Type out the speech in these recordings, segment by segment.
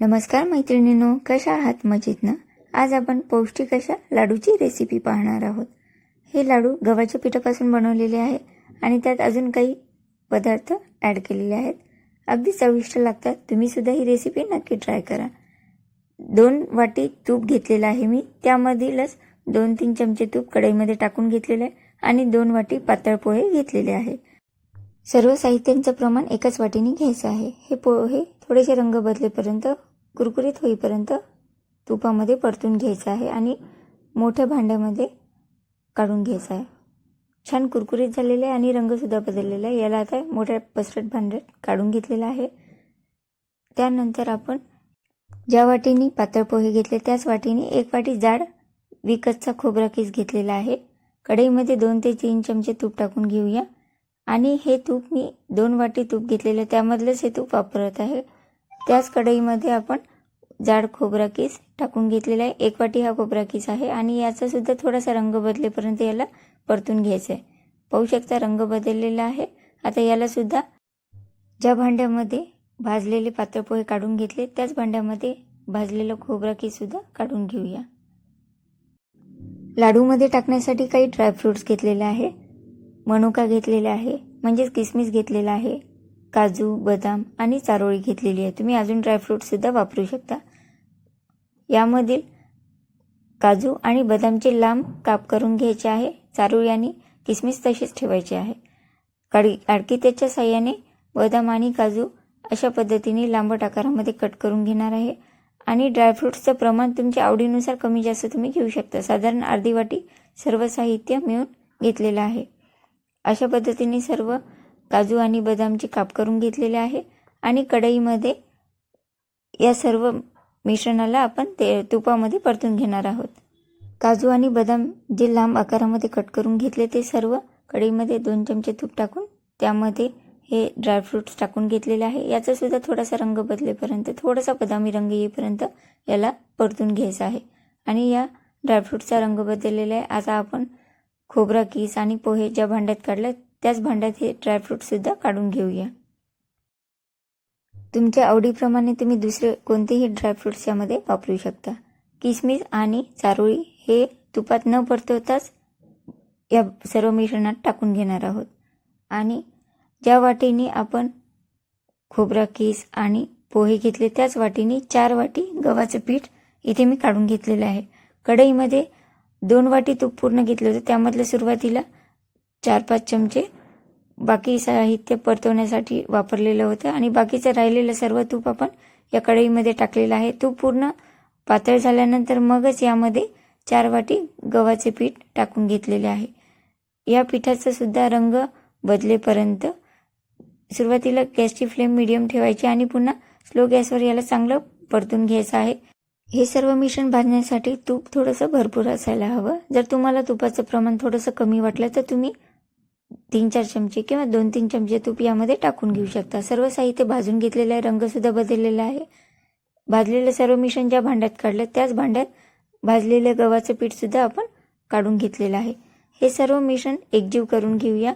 नमस्कार मैत्रिणींनो कशा आहात? मजेत ना? आज आपण पौष्टिक अशा लाडूची रेसिपी पाहणार आहोत. हे लाडू गव्हाच्या पिठापासून बनवलेले आहे आणि त्यात अजून काही पदार्थ ॲड केलेले आहेत. अगदी चविष्ट लागतात. तुम्हीसुद्धा ही रेसिपी नक्की ट्राय करा. दोन वाटी तूप घेतलेलं आहे मी. त्यामधीलच दोन तीन चमचे तूप कढईमध्ये टाकून घेतलेले आहे आणि दोन वाटी पातळ पोहे घेतलेले आहे. सर्व साहित्यांचं प्रमाण एकाच वाटीने घ्यायचं आहे. हे पोहे थोडेसे रंग बदलेपर्यंत कुरकुरीत होईपर्यंत तुपामध्ये परतून घ्यायचं आहे आणि मोठ्या भांड्यामध्ये काढून घ्यायचं आहे. छान कुरकुरीत झालेलं आहे आणि रंगसुद्धा बदललेला आहे. याला आता मोठ्या पसरट भांड्यात काढून घेतलेलं आहे. त्यानंतर आपण ज्या वाटीने पातळ पोहे घेतले त्याच वाटीने एक वाटी जाड विकतचा खोबरा किस घेतलेला आहे. कढईमध्ये दोन ते तीन चमचे तूप टाकून घेऊया. आणि हे तूप मी दोन वाटी तूप घेतलेलं आहे. त्यामधलंच हे तूप वापरत आहे. त्याच कढईमध्ये आपण जाड खोबरा किस टाकून घेतलेला आहे. एक वाटी हा खोबरा किस आहे आणि याचा सुद्धा थोडासा रंग बदलेपर्यंत याला परतून घ्यायचं आहे. पाहू शकता रंग बदललेला आहे. आता याला सुद्धा ज्या भांड्यामध्ये भाजलेले पातळ पोहे काढून घेतले त्याच भांड्यामध्ये भाजलेलं खोबरा किस सुद्धा काढून घेऊया. लाडूमध्ये टाकण्यासाठी काही ड्रायफ्रुट्स घेतलेले आहे. मनुका घेतलेला आहे म्हणजेच किसमिस घेतलेला आहे काजू बदाम आणि चारोळी घेतलेली आहे. तुम्ही अजून ड्रायफ्रूटसुद्धा वापरू शकता. यामधील काजू आणि बदामचे लांब काप करून घ्यायचे आहे चारोळी आणि किसमिस तशीच ठेवायची आहे. काडी त्याच्या साह्याने बदाम आणि काजू अशा पद्धतीने लांबट आकारामध्ये कट करून घेणार आहे. आणि ड्रायफ्रूट्सचं प्रमाण तुमच्या आवडीनुसार कमी जास्त तुम्ही घेऊ शकता. साधारण अर्धी वाटी सर्व साहित्य मिळून घेतलेलं आहे. अशा पद्धतीने सर्व काजू आणि बदामची काप करून घेतलेले आहे. आणि कढईमध्ये या सर्व मिश्रणाला आपण ते तुपामध्ये परतून घेणार आहोत. काजू आणि बदाम जे लांब आकारामध्ये कट करून घेतले ते सर्व कढईमध्ये दोन चमचे तूप टाकून त्यामध्ये हे ड्रायफ्रूट्स टाकून घेतलेले आहे. याचा सुद्धा थोडासा रंग बदलेपर्यंत थोडासा बदामी रंग येईपर्यंत याला परतून घ्यायचा आहे. आणि या ड्रायफ्रूटचा रंग बदललेला आहे. आता आपण खोबरा किस आणि पोहे ज्या भांड्यात काढल्या त्याच भांड्यात हे ड्रायफ्रूटसुद्धा काढून घेऊया. तुमच्या आवडीप्रमाणे तुम्ही दुसरे कोणतेही ड्रायफ्रूट्स यामध्ये वापरू शकता. किसमिस आणि चारोळी हे तुपात न परतवताच या सर्व मिश्रणात टाकून घेणार आहोत. आणि ज्या वाटीने आपण खोबरा किस आणि पोहे घेतले त्याच वाटीने चार वाटी गव्हाचं पीठ इथे मी काढून घेतलेलं आहे. कढईमध्ये दोन वाटी तूप पूर्ण घेतलं होतं. त्यामधलं सुरुवातीला चार पाच चमचे बाकी साहित्य परतवण्यासाठी वापरलेलं होतं. आणि बाकीचं राहिलेलं सर्व तूप आपण या कढईमध्ये टाकलेलं आहे. तूप पूर्ण पातळ झाल्यानंतर मगच यामध्ये चार वाटी गव्हाचे पीठ टाकून घेतलेले आहे. या पिठाचा सुद्धा रंग बदलेपर्यंत सुरुवातीला गॅसची फ्लेम मिडियम ठेवायची आणि पुन्हा स्लो गॅसवर याला चांगलं परतून घ्यायचं आहे. हे सर्व मिश्रण भाजण्यासाठी तूप थोडंसं भरपूर असायला हवं. जर तुम्हाला तुपाचं प्रमाण थोडंसं कमी वाटलं तर तुम्ही तीन चार चमचे किंवा दोन तीन चमचे तूप यामध्ये टाकून घेऊ शकता. सर्व साहित्य भाजून घेतलेलं आहे रंगसुद्धा बदललेला आहे. भाजलेलं सर्व मिश्रण ज्या भांड्यात काढलं त्याच भांड्यात भाजलेलं गव्हाचं पीठसुद्धा आपण काढून घेतलेलं आहे. हे सर्व मिश्रण एकजीव करून घेऊया.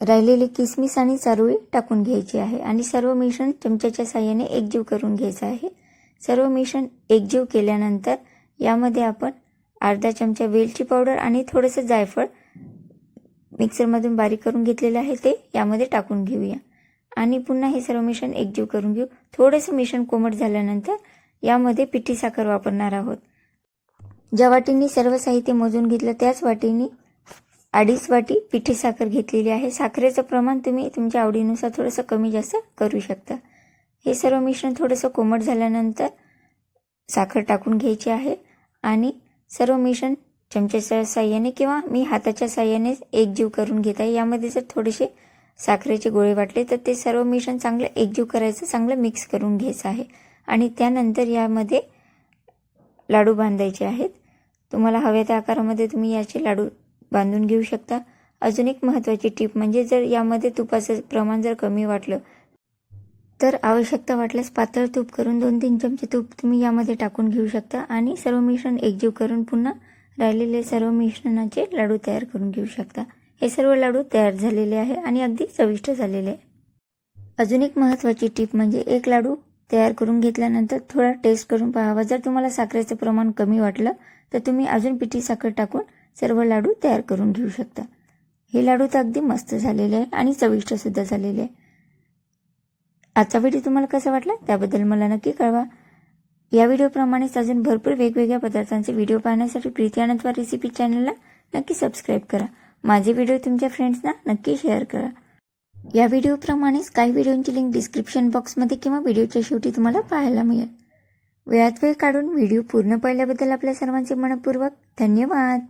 राहिलेले किसमिस आणि चारोळी टाकून घ्यायची आहे आणि सर्व मिश्रण चमच्याच्या साह्याने एकजीव करून घ्यायचं आहे. सर्व मिश्रण एकजीव केल्यानंतर यामध्ये आपण अर्धा चमचा वेलची पावडर आणि थोडंसं जायफळ मिक्सरमधून बारीक करून घेतलेलं आहे ते यामध्ये टाकून घेऊया. आणि पुन्हा हे सर्व मिश्रण एकजीव करून घेऊ. थोडंसं मिश्रण कोमट झाल्यानंतर यामध्ये पिठी साखर वापरणार आहोत. ज्या वाटींनी सर्व साहित्य मोजून घेतलं त्याच वाटींनी अडीच वाटी पिठी साखर घेतलेली आहे. साखरेचं प्रमाण तुम्ही तुमच्या आवडीनुसार थोडंसं कमी जास्त करू शकता. हे सर्व मिश्रण थोडंसं कोमट झाल्यानंतर साखर टाकून घ्यायची आहे. आणि सर्व मिश्रण चमच्याच्या साह्याने किंवा मी हाताच्या साह्याने एकजीव करून घेत आहे. यामध्ये जर थोडेसे साखरेचे गोळे वाटले तर ते सर्व मिश्रण चांगलं एकजीव करायचं चांगलं मिक्स करून घ्यायचं आहे. आणि त्यानंतर यामध्ये लाडू बांधायचे आहेत. तुम्हाला हव्या त्या आकारामध्ये तुम्ही याचे लाडू बांधून घेऊ शकता. अजून एक महत्त्वाची टीप म्हणजे जर यामध्ये तुपाचं प्रमाण जर कमी वाटलं तर आवश्यकता वाटल्यास पातळ तूप करून दोन तीन चमचे तूप तुम्ही यामध्ये टाकून घेऊ शकता आणि सर्व मिश्रण एकजीव करून पुन्हा राहिलेले सर्व मिश्रणाचे लाडू तयार करून घेऊ शकता. हे सर्व लाडू तयार झालेले आहे आणि अगदी चविष्ट झालेले आहे. अजून एक महत्त्वाची टीप म्हणजे एक लाडू तयार करून घेतल्यानंतर थोडा टेस्ट करून पाहावा. जर तुम्हाला साखरेचं प्रमाण कमी वाटलं तर तुम्ही अजून पिठी साखर टाकून सर्व लाडू तयार करून घेऊ शकता. हे लाडू तर अगदी मस्त झालेले आहे आणि चविष्ट सुद्धा झालेले आहे. आजचा व्हिडिओ तुम्हाला कसा वाटला त्याबद्दल मला नक्की कळवा. या व्हिडिओप्रमाणेच अजून भरपूर वेगवेगळ्या पदार्थांचे व्हिडिओ पाहण्यासाठी प्रीती आनंदवार रेसिपी चॅनलला नक्की सबस्क्राईब करा. माझे व्हिडिओ तुमच्या फ्रेंड्सना नक्की शेअर करा. या व्हिडिओप्रमाणेच काही व्हिडिओंची लिंक डिस्क्रिप्शन बॉक्समध्ये किंवा व्हिडिओच्या शेवटी तुम्हाला पाहायला मिळेल. वेळात वेळ काढून व्हिडिओ पूर्ण पाहिल्याबद्दल आपल्या सर्वांचे मनपूर्वक धन्यवाद.